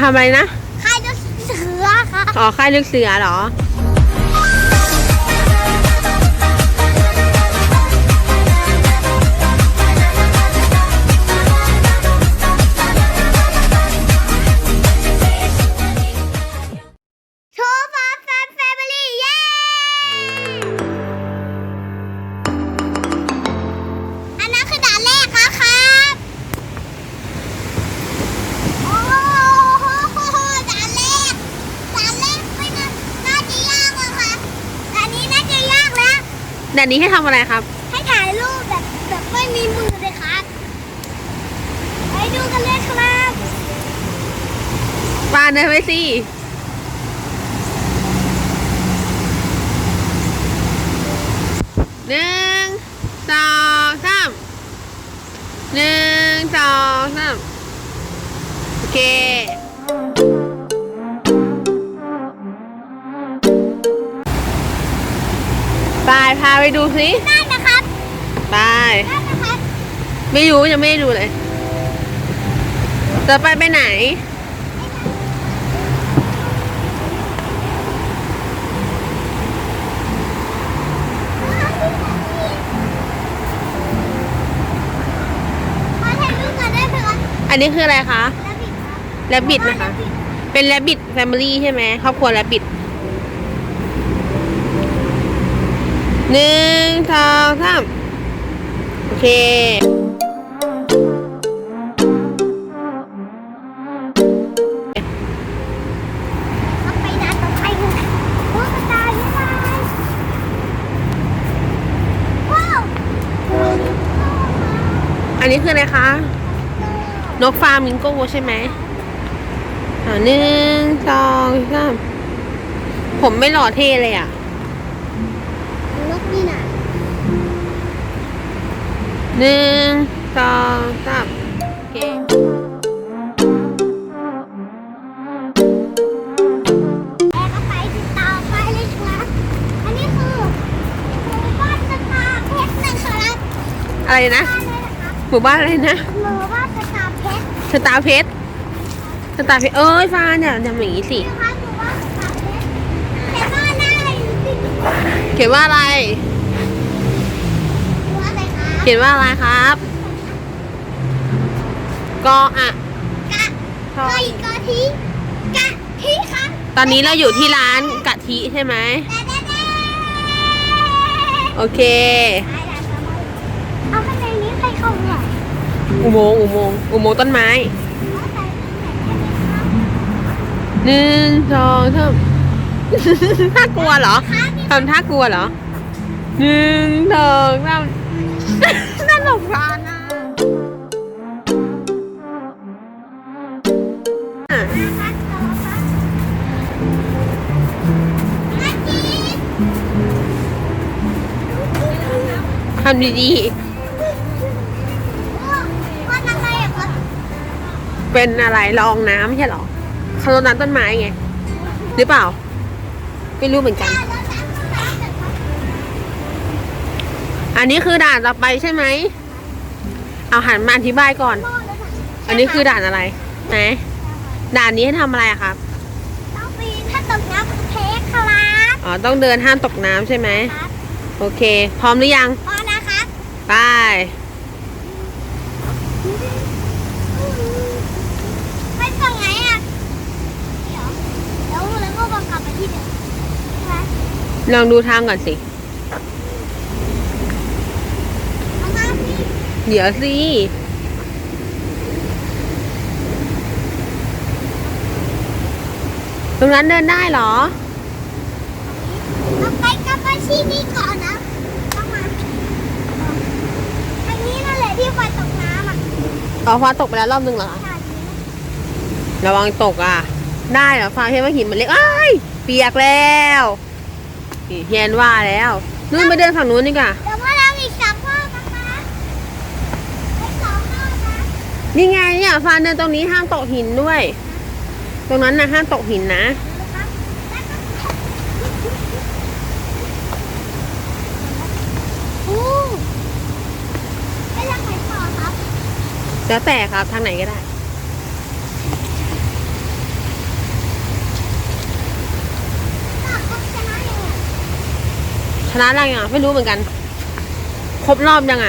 ทำอะไรนะ ค่ายลูกเสือครับอ๋อค่ายลูกเสือเหรอ แดดนี้ให้ทำอะไรครับ ให้ถ่ายรูปแบบแบบไม่มีมือเลยครับ ไปดูกันเลยครับปาเดินไปสิหนึ่งสองสามหนึ่งสองสามโอเค ไปดูสิได้นะครับไปได้นะครับไม่รู้ยังไม่ได้ดูเลยจะไปไปไหน ขอถ่ายรูปกันได้ไหมครับอันนี้คืออะไรคะแล้วบิดครับ แรบบิดนะคะ เป็นแรบบิดแฟมิลี่ใช่ไหมครอบครัวแรบบิด หนึ่งสองสามโอเคเอาไปด่านต่อไปกันนะโอ้กระต่ายบ๊ายบายว้าวอันนี้คืออะไรคะ นกฟามิงโก้ใช่ไหมอ่าหนึ่งสองสามผมไม่หล่อเท่เลยอะ หนึ่งสองสามโอเคแอบเอาไปติดต่อไปเลยครับอันนี้คือหมู่บ้านสตาร์เพชรนะครับอะไรนะบ้านเลยนะครับหมู่บ้านอะไรนะหมู่บ้านสตาร์เพชรสตาร์เพชรสตาร์เพชรเอ้ยฟานเนี่ยทำอย่างนี้สิ นะครับหมู่บ้านสตาร์เพชรแต่บ้านหน้าอะไรอยู่ที่ดูเขียนว่าอะไรอะไรครับ เขียนว่าอะไรครับกออะกะกะอีกกะทิกะทิครับตอนนี้เราอยู่ที่ร้านกะทิใช่ไหมโอเค เอาข้างในนี้ใครเข้าเนี่ยอุโมงค์อุโมงค์อุโมงค์ต้นไม้หนึ่งสองสาม ท่ากลัวเหรอทำท่ากลัวเหรอหนึ่งสองสามำดีโอ้วันอะไรอะครับๆเป็นอะไรรองน้ำไม่ใช่เหรอเขารดน้ำต้นไม้ไง หรือเปล่า ไม่รู้เหมือนกันแล้วน้ำน้ำน้ำเสร็จครับอันนี้คือด่านต่อไปใช่ไหม เอาหันมาอธิบายก่อนหม้อแล้วนะอันนี้คือด่านอะไรไหนด่านนี้ให้ทำอะไรอะครับ ต้องปีนถ้าตกน้ำเทคครับ อ๋อ ต้องเดินห้ามตกน้ำใช่ไหม ครับ โอเค พร้อมหรือยัง พอนะครับ ไปไปฝั่งไหนอะเดี๋ยวแล้วแล้วก็บังกลับไปที่เดิมใช่ไหมลองดูทางก่อนสิเอามาสิเดี๋ยวสิ ตรงนั้นเดินได้เหรอ เอาไปกลับไปที่นี่ก่อนนะต้องมาอันนี้นั่นแหละที่ไฟตกน้ำอะ อ๋อฟ้าตกไปแล้วรอบนึงเหรอคะใช่นี้ระวังตกอะ ได้เหรอฟ้าเห็นว่าหินมันเล็กอ้ายเปียกแล้วนี่เฮียนว่าแล้วนู่นไปเดินฝั่งนู้นดีกว่าเดี๋ยวมาเราอีกสามรอบนะคะไปสองรอบนะนี่ไงเนี่ยฟ้าเดินตรงนี้ห้ามตกหินด้วย ตรงนั้นนะห้ามตกหินนะ แล้วแต่ครับทางไหนก็ได้ ชนะอะไรอะไม่รู้เหมือนกัน ครบรอบยังไง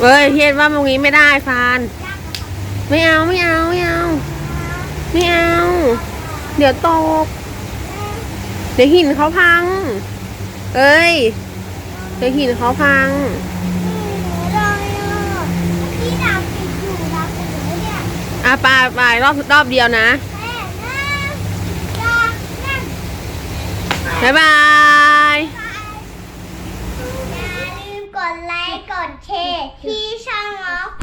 เว้ยเทียนว่าตรงนี้ไม่ได้ฟาน ไม่เอาไม่เอาไม่เอา ไม่เอา เดี๋ยวตก เดี๋ยวหินเขาพัง เอ้ย ดี๋ยวหินเขาพัง อะปลาปลารอบรอบเดียวนะบ๊ายบาย อย่าลืมกดไลค์ กดแชร์ที่ช่องออฟ